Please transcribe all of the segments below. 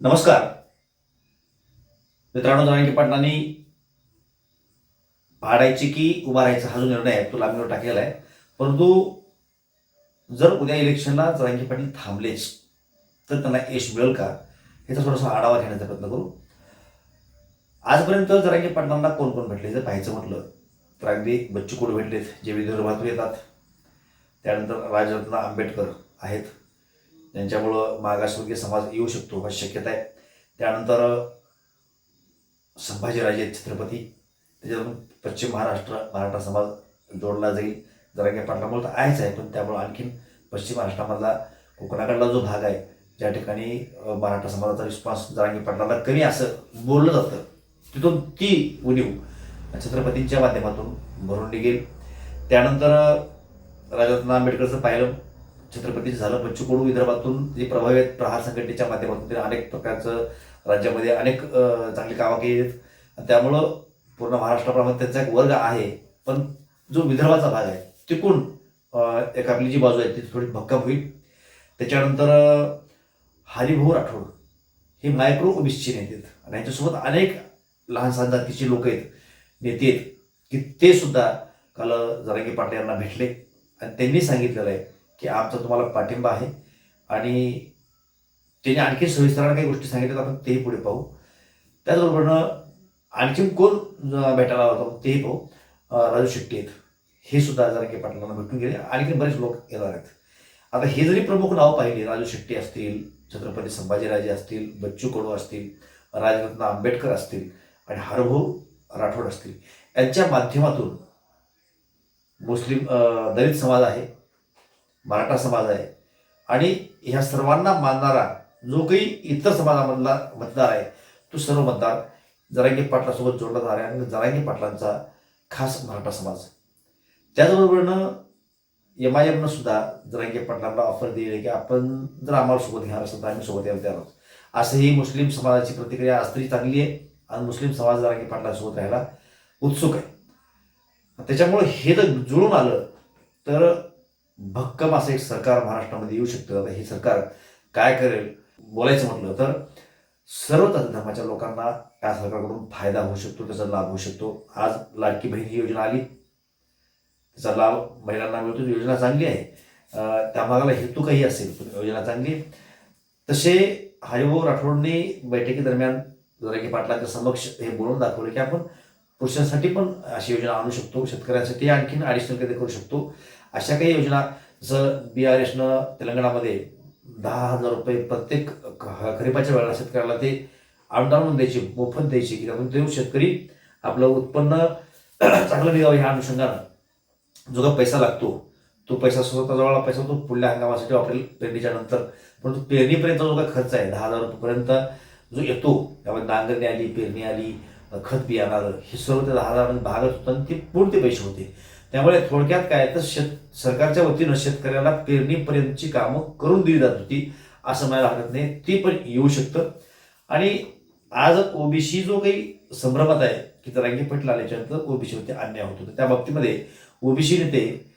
नमस्कार. मित्रांनो जरांगी पाटलांनी पाडायची की उभा राहायचा हा जो निर्णय आहे तो लांबीवर टाकलेला आहे. परंतु जर उद्या इलेक्शनला जरांगी पाटील थांबलेच तर त्यांना यश मिळेल का? याचा थोडासा आढावा घेण्याचा प्रयत्न करू. आजपर्यंत जरांगी पाटलांना कोण कोण भेटले जर पाहायचं म्हटलं तर अगदी बच्चू कोड भेटलेत जे विदर्भातून येतात. त्यानंतर राजरत्न आंबेडकर आहेत. त्यांच्यामुळं मागासवर्गीय समाज येऊ शकतो अशी शक्यता आहे. त्यानंतर संभाजीराजे छत्रपती. त्याच्यातून पश्चिम महाराष्ट्र मराठा समाज जोडला जाईल. जरा काही पाटलामुळे तर आहेच आहे पण त्यामुळं आणखीन पश्चिम महाराष्ट्रामधला कोकणाकडला जो भाग आहे ज्या ठिकाणी मराठा समाजाचा रिस्पॉन्स जरांगी पाटलाला कमी असं बोललं जातं. तिथून ती उणीव छत्रपतींच्या माध्यमातून भरून निघेल. त्यानंतर राजरत्न आंबेडकरचं पाहिलं. छत्रपतीचं झालं बच्चू कडू विदर्भातून जे प्रभावी आहेत प्रहार संघटनेच्या माध्यमातून ते अनेक प्रकारचं राज्यामध्ये अनेक चांगली कामं केली आहेत. आणि त्यामुळं पूर्ण महाराष्ट्राप्रमाणे त्यांचा एक वर्ग आहे पण जो विदर्भाचा भाग आहे तिकून एक आपली जी बाजू आहे ती थोडी भक्कम होईल. त्याच्यानंतर हरिभाऊ राठोड हे मायक्रो ओबीसीचे नेते आहेत. आणि यांच्यासोबत अनेक लहान सहान जातीचे लोक आहेत नेते आहेत की ते सुद्धा काल जरांगी पाटील यांना भेटले. आणि त्यांनी सांगितलेलं आहे की आमचा तुम्हाला पाठिंबा आहे. आणि त्याने आणखी सविस्तरानं काही गोष्टी सांगितल्या आपण तेही पुढे पाहू. त्याचबरोबरनं आणखीन कोण भेटायला होतो तेही पाहू. राजू शेट्टी आहेत. हे सुद्धा जरा की पाटलांना भेटून गेले. आणखी बरेच लोक येणार आहेत. आता हे जरी प्रमुख नाव पाहिले राजू शेट्टी असतील छत्रपती संभाजीराजे असतील बच्चू कडू असतील राजरत्न आंबेडकर असतील आणि हरभाऊ राठोड असतील यांच्या माध्यमातून मुस्लिम दलित समाज आहे. मराठा समाज आहे. आणि ह्या सर्वांना मानणारा जो काही इतर समाजामधला मतदार आहे तो सर्व मतदार जरांगी पाटलासोबत जोडला जाणार आहे आणि जरांगी पाटलांचा खास मराठा समाज. त्याचबरोबरनं एम आय एमनं सुद्धा जरांगी पाटलांना ऑफर दिली की आपण जर आम्हाला सोबत घेणार असेल तर आम्ही सोबत यायला तयार आहोत. असंही मुस्लिम समाजाची प्रतिक्रिया आज तरी चांगली आहे आणि मुस्लिम समाज जरांगी पाटलांसोबत राहायला उत्सुक आहे. त्याच्यामुळे हे जर जुळून आलं तर भक्कम असं एक सरकार महाराष्ट्रामध्ये येऊ शकतं. आता हे सरकार काय करेल बोलायचं म्हटलं तर सर्व धर्माच्या लोकांना या सरकारकडून फायदा होऊ शकतो त्याचा लाभ होऊ शकतो. आज लाडकी बहीण ही योजना आली. त्याचा लाभ महिलांना मिळतो. योजना चांगली आहे. त्यामागाला हेतू काही असेल पण योजना चांगली तसे हरिभाऊ राठोडने बैठकीदरम्यान जरांगी पाटलांच्या समक्ष हे बोलून दाखवलं की आपण पुरुषांसाठी पण अशी योजना आणू शकतो. शेतकऱ्यांसाठी आणखीन ॲडिशनल कधी करू शकतो. अशा काही योजना जसं बी आर एसनं तेलंगणामध्ये दहा हजार रुपये प्रत्येक ख- खरीपाच्या वेळेला शेतकऱ्याला ते अनुदान म्हणून द्यायचे मोफत द्यायचे की त्यातून देऊ शेतकरी आपलं उत्पन्न चांगलं निघावं ह्या अनुषंगानं. जो काही पैसा लागतो तो पैसा स्वतःजवळ पैसा तो पुढल्या हंगामासाठी वापरेल पेरणीच्या नंतर. परंतु पेरणीपर्यंत जो काही खर्च आहे दहा हजार रुपयेपर्यंत जो येतो त्यामध्ये नांगरणी आली पेरणी आली खत बियाणार हे सर्व त्या दहा हजारामध्ये भागत होतं आणि ते पुढते पैसे होते. त्यामुळे थोडक्यात काय तर शेत सरकारच्या वतीनं शेतकऱ्याला पेरणीपर्यंतची कामं करून दिली जात होती असं म्हणायला हरकत नाही. ती पण येऊ शकतं. आणि आज ओबीसी जो काही संभ्रमात आहे की तरंगी पटला आल्याच्यानंतर ओबीसीवरती अन्याय होत होता. त्या बाबतीमध्ये ओबीसी नेते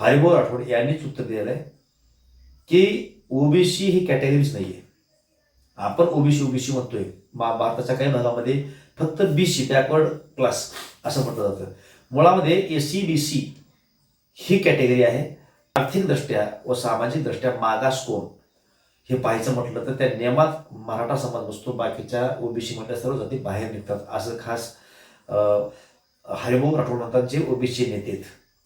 हरिभाऊ राठोड यांनीच उत्तर दिलेलं आहे की ओबीसी ही कॅटेगरीच नाही आहे आपण ओबीसी ओबीसी म्हणतोय. मा भारताच्या काही भागामध्ये फक्त बी सी बॅकवर्ड क्लास असं म्हटलं जातं. मुळामध्ये ए सी बी सी ही कॅटेगरी आहे. आर्थिकदृष्ट्या व सामाजिकदृष्ट्या मागास कोण? हे पाहायचं म्हटलं तर त्या नियमात मराठा समाज बसतो बाकीच्या ओबीसी मधल्या सर्व जाती बाहेर निघतात. असं खास हरिभाऊ राठोड म्हणतात जे ओबीसी नेते आहेत.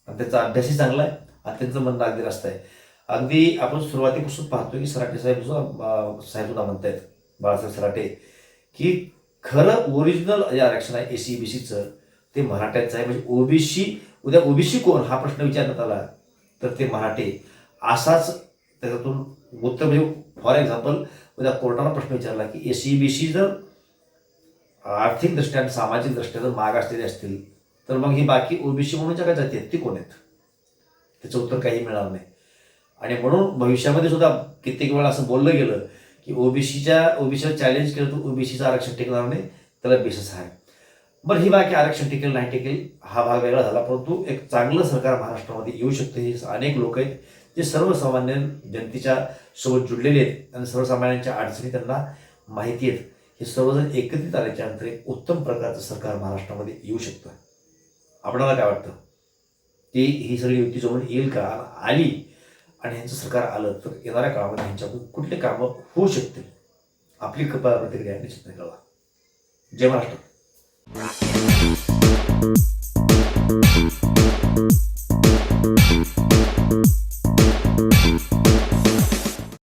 आणि त्यांचा अभ्यासही चांगला आहे आणि त्यांचं म्हणणं अगदी रास्त आहे. अगदी आपण सुरुवातीपासून पाहतो की सराटे साहेब सुद्धा साहेब सुद्धा म्हणतायत. बाळासाहेब सराटे. की खरं ओरिजिनल जे आरक्षण आहे ए सी बी सीचं ते मराठ्यांचं आहे. म्हणजे ओबीसी उद्या ओबीसी कोण? हा प्रश्न विचारण्यात आला. तर ते मराठे. असाच त्याच्यातून उत्तर म्हणजे फॉर एक्झाम्पल उद्या कोर्टाला प्रश्न विचारला की एसी बी सी जर आर्थिकदृष्ट्या आणि सामाजिकदृष्ट्या जर माग असलेले असतील तर मग ही बाकी ओबीसी म्हणून ज्या काय जाती आहेत ती कोण आहेत? त्याचं उत्तर काही मिळणार नाही. आणि म्हणून भविष्यामध्ये सुद्धा कित्येक वेळा असं बोललं गेलं की ओबीसीच्या ओबीसीला चॅलेंज केलं तर ओबीसीचं आरक्षण टिकणार नाही त्याला बेसस आहे. बरं ही बाकी आरक्षण टिकेल नाही टिकेल हा भाग वेगळा झाला. परंतु एक चांगलं सरकार महाराष्ट्रामध्ये येऊ शकते. हे अनेक लोक आहेत जे सर्वसामान्य जनतेच्या सोबत जुडलेले आहेत आणि सर्वसामान्यांच्या अडचणी त्यांना माहिती आहेत. हे सर्वजण एकत्रित आल्याच्यानंतर एक उत्तम प्रकारचं सरकार महाराष्ट्रामध्ये येऊ शकतं. आपणाला काय वाटतं? ते ही सगळी युती जवळ येईल का? आली आणि ह्यांचं सरकार आलं तर येणाऱ्या काळामध्ये ह्यांच्याकडून कुठले कामं होऊ शकतील? आपली कृपा प्रतिक्रिया निश्चित कळवा जय महाराष्ट्र. Thank you.